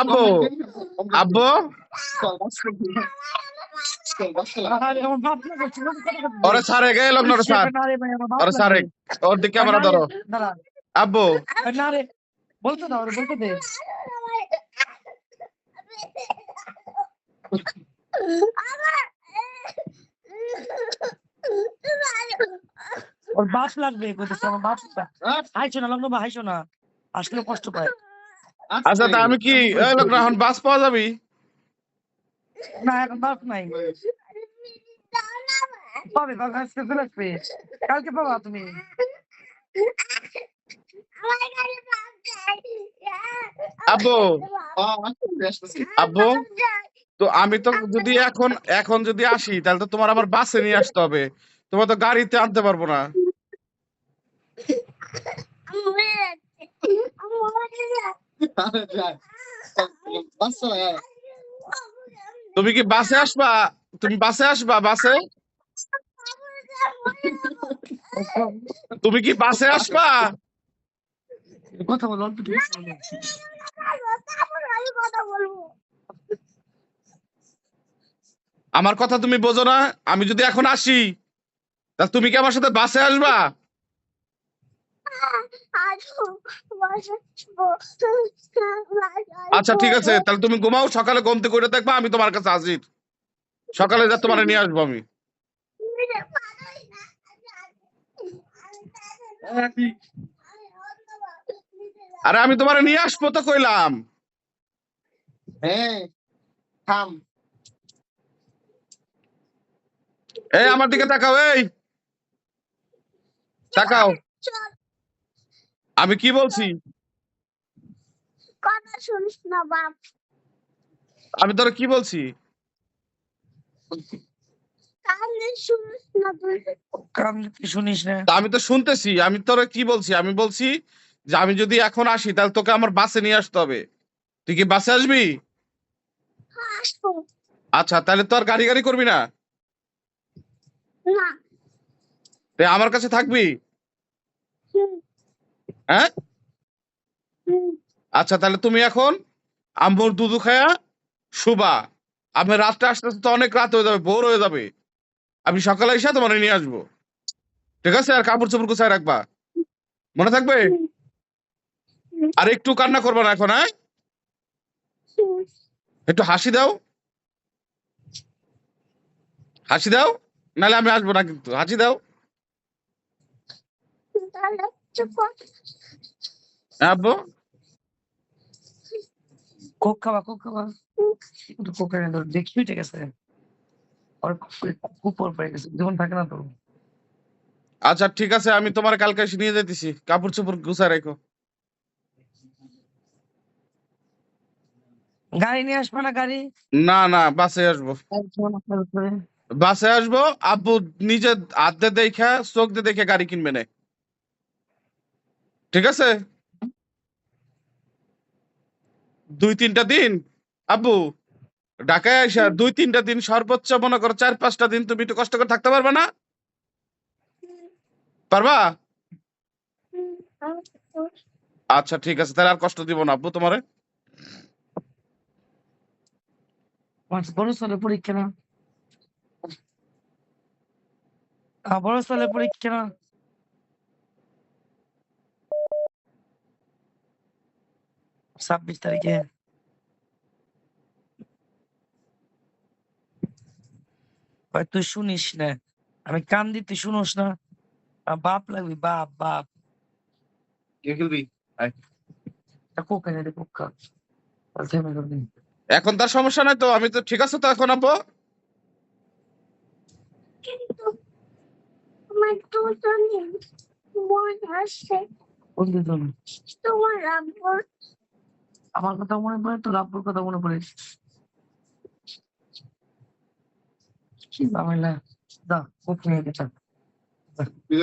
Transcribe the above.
আব্বু আব্বু? আমার ওরে সারে গে লোক নরে সার আমার ওরে সারে ওর দিকে ক্যামেরা ধরো। আব্বু। না রে বলতে দাও রে বলতে দে। ওর বাপ লাগবে কইতেছে আমার বাপ হাইছো না লগ্ন বা হাইছো না আসলে কষ্ট পায়। আচ্ছা তা আমি কি এই লোক না এখন বাস পাওয়া যাবি না এখন বাপ নাই। পাবে পাবে আজকে চলে আসবে? কালকে পাবা তুমি। আব্বু। আব্বু তো আমি তো যদি এখন এখন যদি আসি তাহলে তো তোমার আবার বাসে নিয়ে আসতে হবে। তোমার তো গাড়িতে আনতে পারব না। তুমি কি বাসে আসবা? তুমি বাসে আসবা বাসে? তুমি কি বাসে আসবা? কথা বলো। আমার কথা তুমি বোঝো না, আমি যদি এখন আসি তুমি কি আমার সাথে বাসে আসবা? আচ্ছা ঠিক আছে তাহলে তুমি ঘুমাও সকালে ঘুমতে করে দেখবা আমি তোমার কাছে হাজির। সকালে যা তোমার নিয়ে আসব আমি। আরে আমি তোমার নিয়ে আসব তো কইলাম। হ্যাঁ এই আমার দিকে তাকাও এই। তাকাও। আমি কি বলছি? কথা শুনিস না বাপ। আমি তোর কি বলছি? শুনিস না তা আমি তো শুনতেছি আমি তোর কি বলছি? আমি বলছি যে আমি যদি এখন আসি তাহলে তোকে আমার বাসে নিয়ে আসতে হবে। তুই কি বাসে আসবি? আচ্ছা তাহলে তোর গাড়ি গাড়ি করবি না? না। তুই আমার কাছে থাকবি? হ্যাঁ? আচ্ছা তাহলে তুমি এখন আম্বর দুধু খায়া শুবা। আমি রাতটা আসতে আসতে অনেক রাত হয়ে যাবে, ভোর হয়ে যাবে। আমি সকালে এসে তোমার নিয়ে আসব। ঠিক আছে? আর কাপড় চোপড় গুছায় রাখবা। মনে থাকবে? আর একটু কান্না করবা না এখন হ্যাঁ? একটু হাসি দাও। হাসি দাও? নাহলে আমি আসব না কিন্তু। হাসি দাও। তাহলে চুপ কর। আব্বু কোক খাবা কোক খাবা। একটু কোক এনে দাও দেখি উঠে গেছে। আর কুকুর পড়ে গেছে। জীবন থাকে না তো। আচ্ছা ঠিক আছে আমি তোমার কালকে এসে নিয়ে যেতেছি কাপড় চোপড় গুছায় রাখো। গাড়ি নিয়ে আসবে না গাড়ি? না না বাসে আসব। বাসে আসব আব্বু নিজে হাত দিয়ে দেখা চোখ দিয়ে দেখে গাড়ি কিনবে না। ঠিক আছে? দুই তিনটা দিন? আব্বু ঢাকায় আসা দুই তিনটা দিন সর্বোচ্চ মনে করো চার পাঁচটা দিন তুমি একটু কষ্ট করে থাকতে পারবে না? পারবা। আচ্ছা ঠিক আছে। তাহলে আর কষ্ট দিব না আব্বু তোমারে। বড় ছেলে পরীক্ষা না। বড় পরীক্ষা না। ছাব্বিশ তারিখে। ভাই তুই শুনিস না। আমি কান দিই তুই শুনোস না। বাপ লাগবি বাপ বাপ। এখন তার সমস্যা নাই তো আমি তো ঠিক আছে তো এখন আমার দুজনে মন আসছে তোমার আব্বুর আমার কথা মনে পড়ে তো রাব্বুর কথা মনে পড়ে। কি ঝামেলা দা ওকে তুই